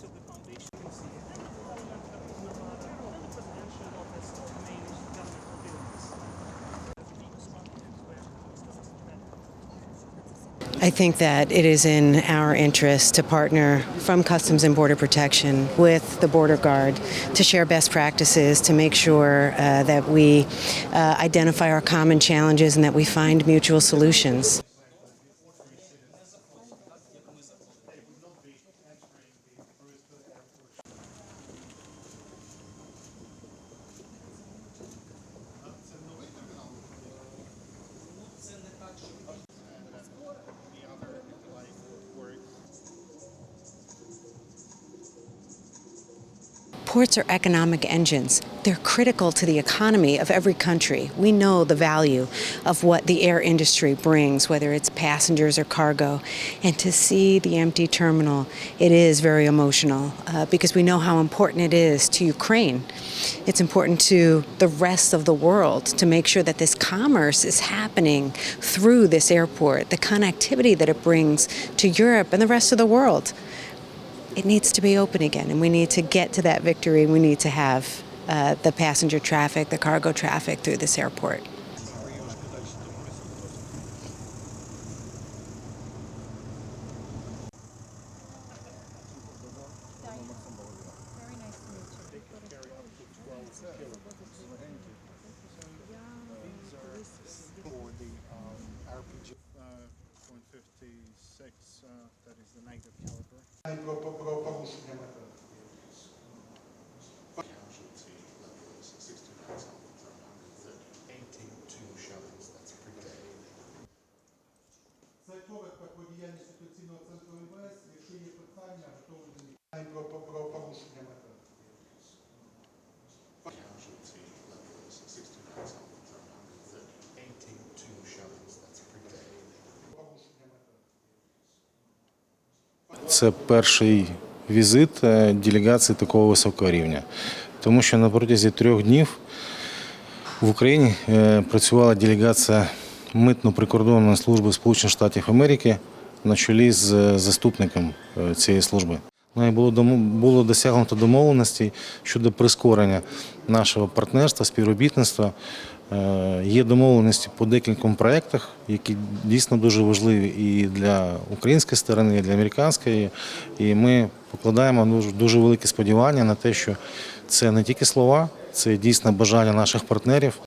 to the foundation you see. I think that it is in our interest to partner from Customs and Border Protection with the Border Guard to share best practices to make sure uh, that we uh, identify our common challenges and that we find mutual solutions. Ports are economic engines. They're critical to the economy of every country. We know the value of what the air industry brings, whether it's passengers or cargo. And to see the empty terminal, it is very emotional uh, because we know how important it is to Ukraine. It's important to the rest of the world to make sure that this commerce is happening through this airport, the connectivity that it brings to Europe and the rest of the world it needs to be open again, and we need to get to that victory. And we need to have uh, the passenger traffic, the cargo traffic through this airport. .56, uh, that is the native caliber. Це перший візит е, делегації такого високого рівня, тому що на протязі трьох днів в Україні е, працювала делегація митно-прикордонної служби Сполучених Штатів Америки на чолі з е, заступником цієї служби. Ну було було досягнуто домовленостей щодо прискорення нашого партнерства, співробітництва. Е, Є домовленості по декільком проєктах, які дійсно дуже важливі і для української сторони, і для американської. І ми покладаємо дуже, великі сподівання на те, що це не тільки слова, це дійсно бажання наших партнерів